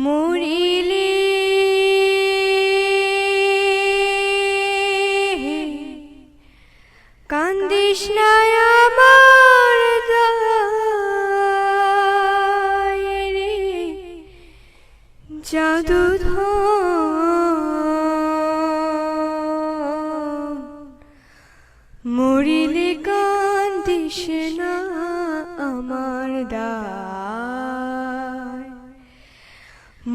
মরিলে কান্দিস জাদু মরিলে কান্দিস আমার দায়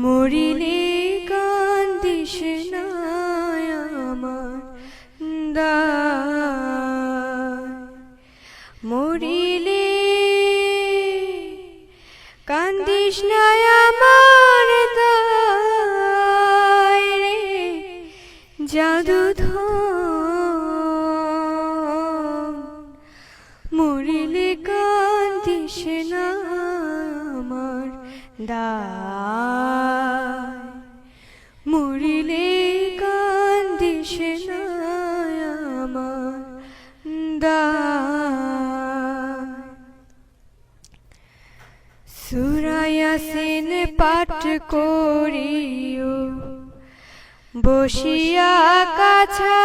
মরিলে কান্দিস আমার দায়। মরিলে কান্দিস আমার রে জাদু মরিলে কান্দিস আমার দায়। সুরায়াসিন পাঠ করিও, বসিয়া কাছা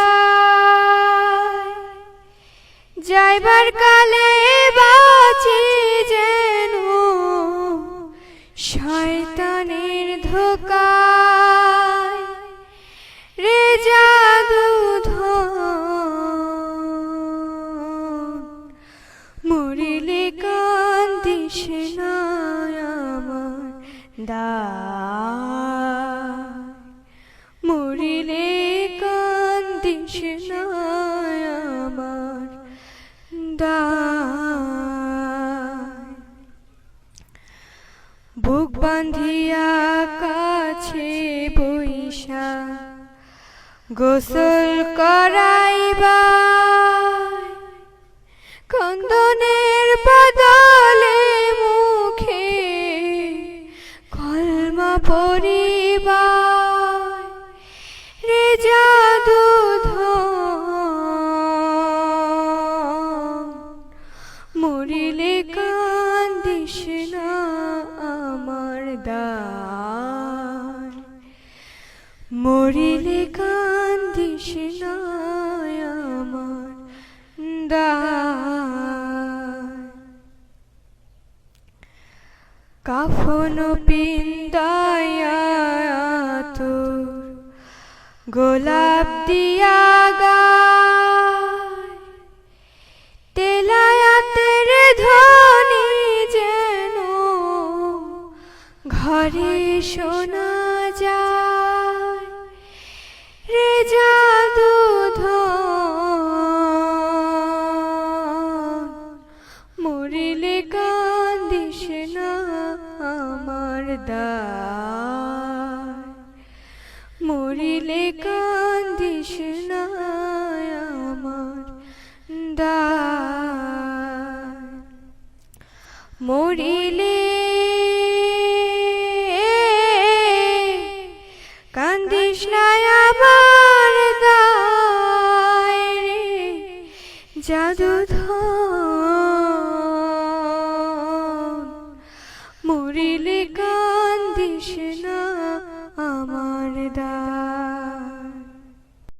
যাইবার কালে বাঁচি যেন, শয়তানের ধোকা রে জাদু মরিলে কান্দিস না। দায় মরিলে কান্দিস আমার দায় বুক বান্ধিয়া কাছে বৈশা গোসল করাইবা কন্দনের কলমা পরিবা রে জাদু মরিলে কান্দিস না আমার কান্দিস না কাফন পিন্দায়া তোর গোলাপ দিয়া গায়। তেলায়াতের ধ্বনি যেন ঘরে শোনা যায়। দায় মরিলে কান্দিস না আমার দায়। মরিলে কান্দিস না আমার দায় জাদু মুরিলে কান্দিস না।